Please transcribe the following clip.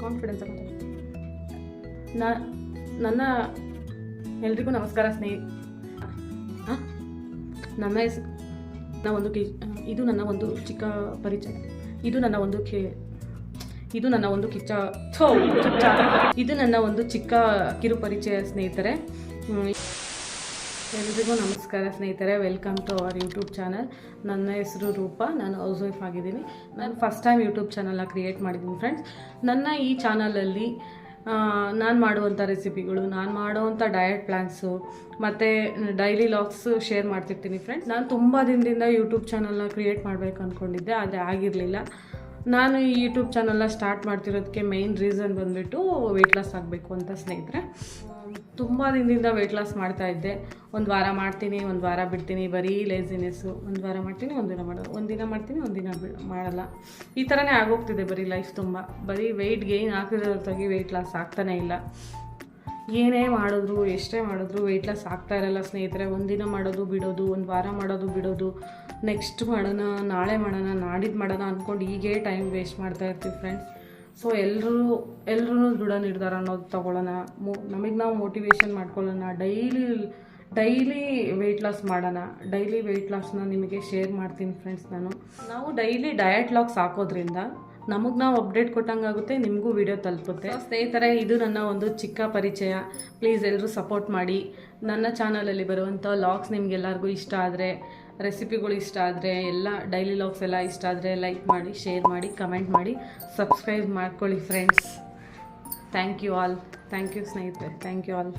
Confidence ನಾ, ನನ್ನ ಎಲ್ರಿಗೂ ನಮಸ್ಕಾರ ಸ್ನೇಹಿ ನನ್ನ ಹೆಸ್ ನನ್ನ ಒಂದು ಕಿ, ಇದು ನನ್ನ ಒಂದು ಚಿಕ್ಕ ಪರಿಚಯ. ಇದು ನನ್ನ ಒಂದು ಕೆ, ಇದು ನನ್ನ ಒಂದು ಕಿಚ್ಚ ಇದು ನನ್ನ ಒಂದು ಚಿಕ್ಕ ಕಿರು ಪರಿಚಯ ಸ್ನೇಹಿತರೆ ಎಲ್ರಿಗೂ ನಮಸ್ಕಾರ ಸ್ನೇಹಿತರೆ welcome to our YouTube channel ನನ್ನ ಹೆಸರು ರೂಪ, ನಾನು ಹೌಸ್ ವೈಫ್ ಆಗಿದ್ದೀನಿ. ನಾನು ಫಸ್ಟ್ ಟೈಮ್ ಯೂಟ್ಯೂಬ್ ಚಾನಲ್ನ ಕ್ರಿಯೇಟ್ ಮಾಡಿದ್ದೀನಿ ಫ್ರೆಂಡ್ಸ್ ನನ್ನ ಈ ಚಾನಲಲ್ಲಿ ನಾನು ಮಾಡುವಂಥ ರೆಸಿಪಿಗಳು ನಾನು ಮಾಡುವಂಥ ಡಯಟ್ ಪ್ಲ್ಯಾನ್ಸು ಮತ್ತು ಡೈಲಿ ಲಾಗ್ಸ್ ಶೇರ್ ಮಾಡ್ತಿರ್ತೀನಿ ಫ್ರೆಂಡ್ಸ್ ನಾನು ತುಂಬ ದಿನದಿಂದ ಯೂಟ್ಯೂಬ್ ಚಾನಲ್ನ ಕ್ರಿಯೇಟ್ ಮಾಡಬೇಕು ಅಂದ್ಕೊಂಡಿದ್ದೆ ಆದರೆ ಆಗಿರಲಿಲ್ಲ. ನಾನು ಈ ಯೂಟ್ಯೂಬ್ ಚಾನಲ್ನ ಸ್ಟಾರ್ಟ್ ಮಾಡ್ತಿರೋದಕ್ಕೆ ಮೇಯ್ನ್ ರೀಸನ್ ಬಂದುಬಿಟ್ಟು ವೆಯ್ಟ್ ಲಾಸ್ ಆಗಬೇಕು ಅಂತ ಸ್ನೇಹಿತರೆ. ತುಂಬ ದಿನದಿಂದ ವೆಯ್ಟ್ ಲಾಸ್ ಮಾಡ್ತಾ ಇದ್ದೆ. ಒಂದು ವಾರ ಮಾಡ್ತೀನಿ, ಒಂದು ವಾರ ಬಿಡ್ತೀನಿ, ಬರೀ ಲೇಸಿನೆಸ್ಸು ಒಂದು ವಾರ ಮಾಡ್ತೀನಿ, ಒಂದು ದಿನ ಮಾಡೋದು ಒಂದು ದಿನ ಮಾಡ್ತೀನಿ, ಒಂದು ದಿನ ಮಾಡಲ್ಲ. ಈ ಥರನೇ ಆಗೋಗ್ತಿದೆ ಬರೀ ಲೈಫ್ ತುಂಬ. ಬರೀ ವೆಯ್ಟ್ ಗೇನ್ ಆಗ್ತಿರೋದಾಗಿ ವೆಯ್ಟ್ ಲಾಸ್ ಆಗ್ತಾನೇ ಇಲ್ಲ. ಏನೇ ಮಾಡಿದ್ರು, ಎಷ್ಟೇ ಮಾಡಿದ್ರು ವೆಯ್ಟ್ ಲಾಸ್ ಆಗ್ತಾ ಇರಲ್ಲ ಸ್ನೇಹಿತರೆ. ಒಂದಿನ ಮಾಡೋದು ಬಿಡೋದು, ಒಂದು ವಾರ ಮಾಡೋದು ಬಿಡೋದು ನೆಕ್ಸ್ಟ್ ಮಾಡೋಣ, ನಾಳೆ ಮಾಡೋಣ, ನಾಡಿದ್ದು ಮಾಡೋಣ ಅಂದ್ಕೊಂಡು ಹೀಗೆ ಟೈಮ್ ವೇಸ್ಟ್ ಮಾಡ್ತಾ ಇರ್ತೀವಿ ಫ್ರೆಂಡ್ಸ್ ಸೊ ಎಲ್ಲರೂ ಎಲ್ಲರೂ ದೃಢ ನಿರ್ಧಾರ ಅನ್ನೋದು ತಗೊಳ್ಳೋಣ. ಮೋ, ನಮಗೆ ನಾವು ಮೋಟಿವೇಶನ್ ಮಾಡ್ಕೊಳ್ಳೋಣ. ಡೈಲಿ ಡೈಲಿ ವೆಯ್ಟ್ ಲಾಸ್ ಮಾಡೋಣ. ಡೈಲಿ ವೆಯ್ಟ್ ಲಾಸ್ನ ನಿಮಗೆ ಶೇರ್ ಮಾಡ್ತೀನಿ ಫ್ರೆಂಡ್ಸ್ ನಾನು. ನಾವು ಡೈಲಿ ಡಯಟ್ ಲಾಕ್ಸ್ ಹಾಕೋದ್ರಿಂದ ನಮಗೆ ನಾವು ಅಪ್ಡೇಟ್ ಕೊಟ್ಟಂಗಾಗುತ್ತೆ ನಿಮಗೂ ವಿಡಿಯೋ ತಲುಪುತ್ತೆ. ಸ್ನೇಹಿತರೆ, ಇದು ನನ್ನ ಒಂದು ಚಿಕ್ಕ ಪರಿಚಯ. ಪ್ಲೀಸ್ ಎಲ್ಲರೂ ಸಪೋರ್ಟ್ ಮಾಡಿ. ನನ್ನ ಚಾನಲಲ್ಲಿ ಬರುವಂಥ ಲಾಗ್ಸ್ ನಿಮಗೆಲ್ಲರಿಗೂ ಇಷ್ಟ ಆದರೆ ರೆಸಿಪಿಗಳು ಇಷ್ಟ ಆದರೆ, ಎಲ್ಲ ಡೈಲಿ ಲಾಗ್ಸ್ ಎಲ್ಲ ಇಷ್ಟ ಆದರೆ ಲೈಕ್ ಮಾಡಿ ಶೇರ್ ಮಾಡಿ ಕಮೆಂಟ್ ಮಾಡಿ ಸಬ್ಸ್ಕ್ರೈಬ್ ಮಾಡ್ಕೊಳ್ಳಿ friends thank you all thank you ಸ್ನೇಹಿತರೆ. Thank you all